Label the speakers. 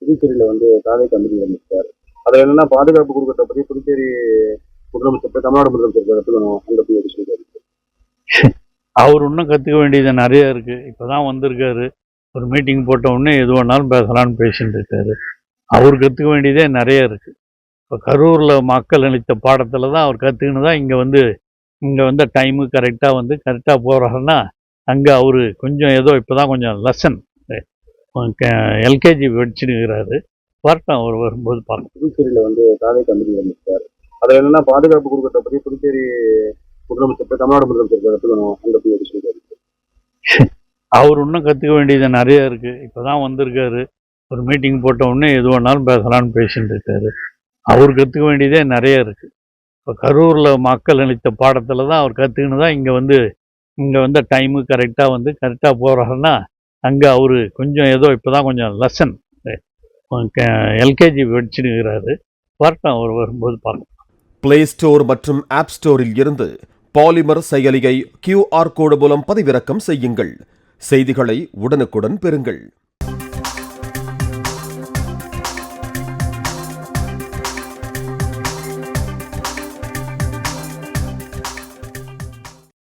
Speaker 1: புதுச்சேரியில வந்து தாவே கம்பெனி வந்துருக்காரு அதுல என்னன்னா பாதுகாப்பு கொடுக்கறத பத்தி புதுச்சேரி முதலமைச்சர் தமிழ்நாடு முதலமைச்சர் எடுத்துக்கணும் அந்த போய் சொல்லியிருக்காரு
Speaker 2: அவர் இன்னும் கற்றுக்க வேண்டியது நிறைய இருக்கு. இப்பதான் வந்திருக்காரு. ஒரு மீட்டிங் போட்ட உடனே எது வேணாலும் பேசலாம்னு பேசிட்டு இருக்காரு. அவர் கற்றுக்க வேண்டியதே நிறைய இருக்கு. இப்போ கரூரில் மக்கள் அளித்த பாடத்தில் தான் அவர் கற்றுக்கின்னு தான் இங்கே வந்து இங்கே வந்து டைமு கரெக்டாக வந்து கரெக்டாக போகிறாருன்னா அங்கே அவர் கொஞ்சம் ஏதோ இப்போ தான் கொஞ்சம் லெசன் எல்கேஜி படிச்சுருக்கிறாரு வரட்டும் அவர் வரும்போது பார்க்கலாம்
Speaker 1: புதுச்சேரியில வந்து தாவே கம்பெனி வந்துருக்காரு அதுல என்னன்னா பாதுகாப்பு கொடுக்கறத பத்தி புதுச்சேரி முதலமைச்சர் தமிழ்நாடு முதலமைச்சர் போய் எப்படி சொல்லியிருக்காரு
Speaker 2: அவர் இன்னும் கற்றுக்க வேண்டியது நிறைய இருக்கு. இப்பதான் வந்திருக்காரு. ஒரு மீட்டிங் போட்ட உடனே எது வேணாலும் பேசலாம்னு பேசிட்டு இருக்காரு. அவர் கற்றுக்க வேண்டியதே நிறைய இருக்கு. இப்போ கரூரில் மக்கள் அளித்த பாடத்தில் தான் அவர் கற்றுக்கின்னு தான் இங்கே வந்து இங்கே வந்து டைமு கரெக்டாக வந்து கரெக்டாக போகிறாருன்னா அங்கே அவர் கொஞ்சம் ஏதோ இப்போ தான் கொஞ்சம் லெசன் எல்கேஜி படிச்சுருக்கிறாரு. வரட்டும் அவர் வரும்போது பார்க்கலாம்.
Speaker 3: பிளே ஸ்டோர் மற்றும் ஆப் ஸ்டோரில் இருந்து பாலிமர் செயலியை கியூஆர் கோடு மூலம் பதிவிறக்கம் செய்யுங்கள். செய்திகளை உடனுக்குடன் பெறுங்கள்.